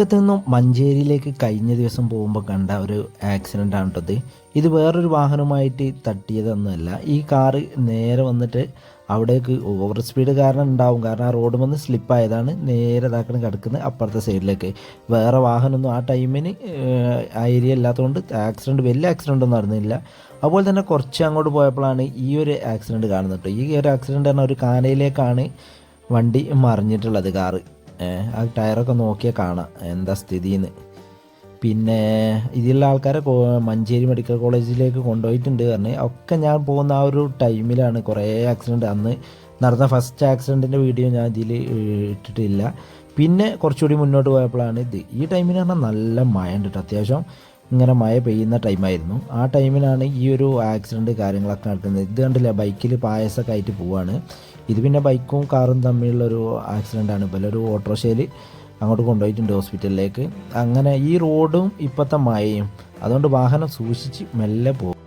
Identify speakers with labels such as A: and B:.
A: മക്കത്തു നിന്നും മഞ്ചേരിയിലേക്ക് കഴിഞ്ഞ ദിവസം പോകുമ്പോൾ കണ്ട ഒരു ആക്സിഡന്റ് ആണ് കേട്ടത് ഇത്. വേറൊരു വാഹനവുമായിട്ട് തട്ടിയതൊന്നുമല്ല. ഈ കാറ് നേരെ വന്നിട്ട് അവിടേക്ക് ഓവർ സ്പീഡ് കാരണം ഉണ്ടാവും. കാരണം ആ റോഡ് വന്ന് സ്ലിപ്പായതാണ് നേരെ ഇതാക്കണം കിടക്കുന്നത് അപ്പുറത്തെ സൈഡിലേക്ക് വേറെ വാഹനമൊന്നും ആ ടൈമിന് ആ ഏരിയ ഇല്ലാത്തതുകൊണ്ട് ആക്സിഡന്റ് വലിയ ആക്സിഡന്റ് ഒന്നും നടന്നില്ല. അതുപോലെ തന്നെ കുറച്ച് അങ്ങോട്ട് പോയപ്പോഴാണ് ഈ ഒരു ആക്സിഡന്റ് കാണുന്നത് ഈ ഒരു ആക്സിഡന്റ് പറഞ്ഞാൽ ഒരു കാനയിലേക്കാണ് വണ്ടി മറിഞ്ഞിട്ടുള്ളത് കാറ് ആ ടയറൊക്കെ നോക്കിയാൽ കാണാം എന്താ സ്ഥിതിന്ന്. പിന്നെ ഇതിലുള്ള ആൾക്കാരെ മഞ്ചേരി മെഡിക്കൽ കോളേജിലേക്ക് കൊണ്ടുപോയിട്ടുണ്ട് പറഞ്ഞ്. ഒക്കെ ഞാൻ പോകുന്ന ആ ഒരു ടൈമിലാണ് കുറേ ആക്സിഡന്റ് അന്ന് നടന്ന ഫസ്റ്റ് ആക്സിഡന്റിന്റെ വീഡിയോ ഞാൻ ഇതിൽ ഇട്ടിട്ടില്ല. പിന്നെ കുറച്ചുകൂടി മുന്നോട്ട് പോയപ്പോഴാണ് ഇത്. ഈ ടൈമിന് പറഞ്ഞാൽ നല്ല മഴ ഉണ്ട് അത്യാവശ്യം ഇങ്ങനെ മഴ പെയ്യുന്ന ടൈമായിരുന്നു ആ ടൈമിലാണ് ഈ ഒരു ആക്സിഡന്റ് കാര്യങ്ങളൊക്കെ നടക്കുന്നത്. ഇത് കണ്ടില്ല ബൈക്കിൽ പായസമൊക്കെ ആയിട്ട് പോവാണ്. ഇത് പിന്നെ ബൈക്കും കാറും തമ്മിലുള്ള ഒരു ആക്സിഡന്റ് ആണ്. ഇപ്പോൾ ഒരു ഓട്ടോറിക്ഷയിൽ അങ്ങോട്ട് കൊണ്ടുപോയിട്ടുണ്ട് ഹോസ്പിറ്റലിലേക്ക് അങ്ങനെ ഈ റോഡും ഇപ്പോഴത്തെ മഴയും. അതുകൊണ്ട് വാഹനം സൂക്ഷിച്ച് മെല്ലെ പോകും